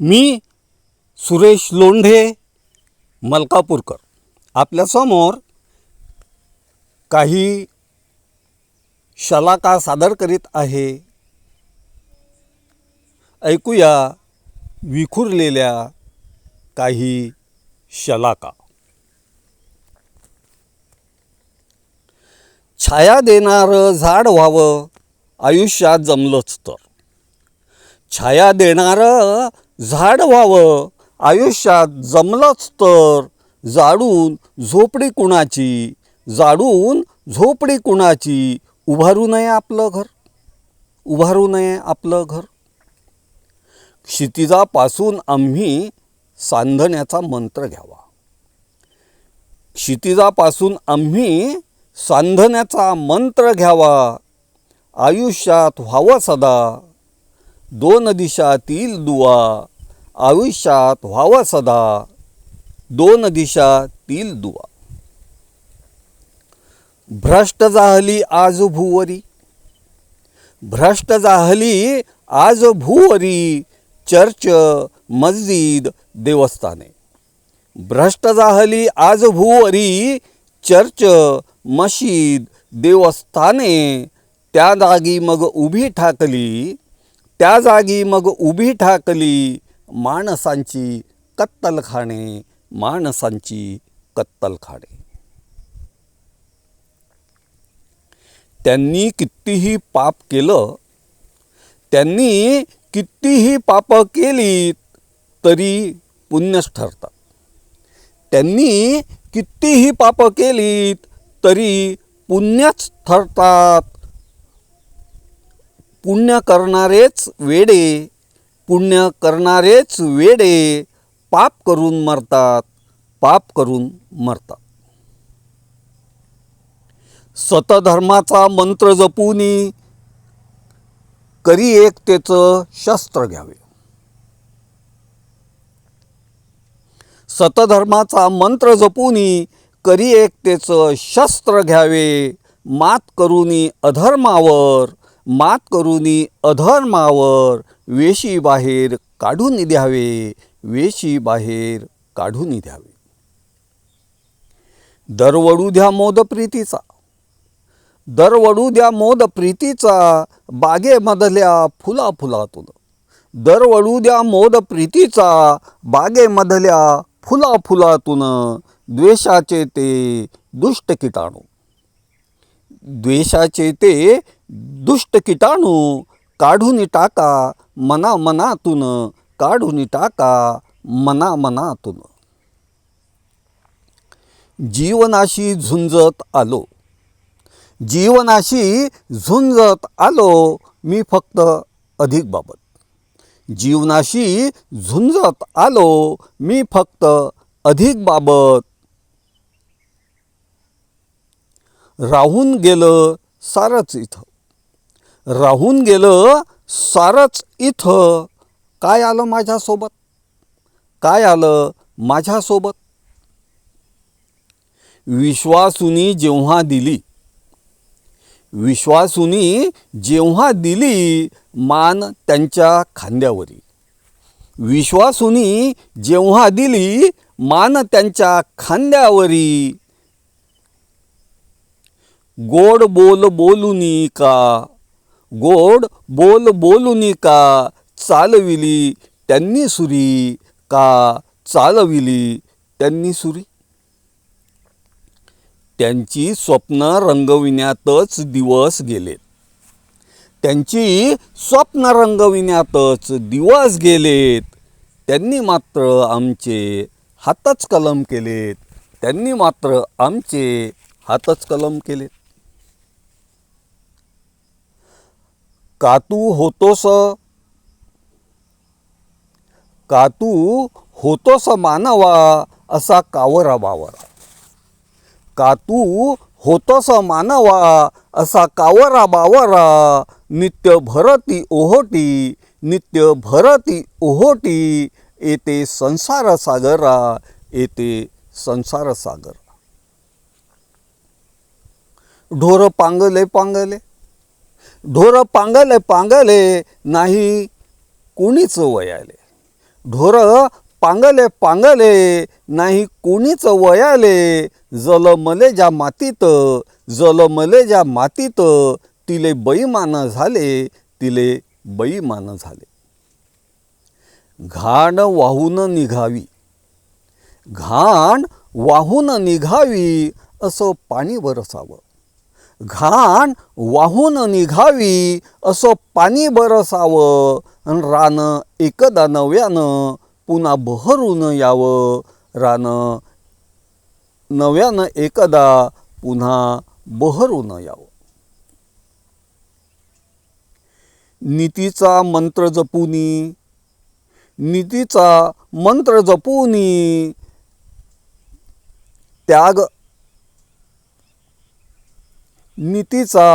मी सुरेश लोंढे मलकापूरकर. आपल्यासमोर काही शलाका सादर करीत आहे. ऐकूया विखुरलेल्या काही शलाका. छाया देणारं झाड व्हावं आयुष्यात जमलंच तर. छाया देणारं झाड व्हावं आयुष्यात जमलंच तर जाडून झोपडी कुणाची? जाडून झोपडी कुणाची? उभारू नये आपलं घर. उभारू नये आपलं घर. क्षितिजापासून आम्ही सांधण्याचा मंत्र घ्यावा. क्षितिजापासून आम्ही सांधण्याचा मंत्र घ्यावा. आयुष्यात व्हावं सदा. दोन दिशातील दुवा आयुष्यात व्हावं सदा. दोन दिशातील दुवा. भ्रष्ट जाहली आज भुवरी. भ्रष्ट जाहली आज भुवरी. चर्च मस्जिद देवस्थाने. भ्रष्ट जाहली आज भुवरी. चर्च मशीद देवस्थाने. त्या जागी मग उभी ठाकली त्या जागी मग उभी ठाकली माणसांची कत्तलखाने माणसांची कत्तलखाने. त्यांनी कितीही पाप केलं त्यांनी कितीही पाप केली तरी पुण्यच ठरतात. त्यांनी कितीही पाप केलीत तरी पुण्यच ठरतात. पुण्य करणारेच वेडे पुण्य करणारेच वेडे पाप करून मरतात पाप करून मरतात. सतधर्माचा मंत्र जपूनी करी एकतेचं शस्त्र घ्यावे. सतधर्माचा मंत्र जपूनी करी एकतेचं शस्त्र घ्यावे मात करूनी अधर्मावर मात करुनी अधर्मावर वेशी बाहेर काढून द्यावे वेशी बाहेर काढून द्यावे. दरवडू द्या मोद प्रीतीचा दरवडू द्या मोद प्रीतीचा बागेमधल्या फुला फुलातून दरवडू द्या मोद प्रीतीचा बागेमधल्या फुला फुलातून द्वेषाचे ते दुष्ट किटाणू. द्वेषाचे ते दुष्ट किटाणू काढून टाका मना मनातून काढून टाका मना मनातून. जीवनाशी झुंजत आलो. जीवनाशी झुंजत आलो मी फक्त अधिक बाबत. जीवनाशी झुंजत आलो मी फक्त अधिक बाबत. राहून गेलं सारच इथं. राहून गेलं सारच इथं. काय आलं माझ्यासोबत? काय आलं माझ्यासोबत? विश्वासुनी जेव्हा दिली. विश्वासुनी जेव्हा दिली मान त्यांच्या खांद्यावरी. विश्वासुनी जेव्हा दिली मान त्यांच्या खांद्यावरी. गोड बोल बोलूनी का? गोड बोल बोलुनी का चालविली त्यांनी सुरी का चालविली त्यांनी सुरी? त्यांची स्वप्न रंगविण्यातच दिवस गेलेत त्यांची स्वप्न रंगविण्यातच दिवस गेलेत. त्यांनी मात्र आमचे हातच कलम केलेत. त्यांनी मात्र आमचे हातच कलम केलेत. का तू होतोस? का तू होतोस मानवा असा कावरा बावरा? का तू होतोस मानवा असा कावरा बावरा? नित्य भरती ओहोटी नित्य भरती ओहोटी येते संसार सागरा येते संसार सागरा. ढोर पांगले पांगले ढोरं पांगले पांगले नाही कोणीच वयाले. ढोरं पांगले पांगले नाही कोणीच वयाले. जलमले ज्या मातीत जलमले ज्या मातीत तिले बैमान झाले तिले बैमान झाले. घाण वाहून निघावी. घाण वाहून निघावी असं पाणी बरसावं घाण वाहून निघावी असं पाणी बरसावं आणि रान एकदा नव्यानं पुन्हा बहरून यावं. रान नव्यानं एकदा पुन्हा बहरून यावं. नीतीचा मंत्र जपूनी नीतीचा मंत्र जपूनी त्याग नीतीचा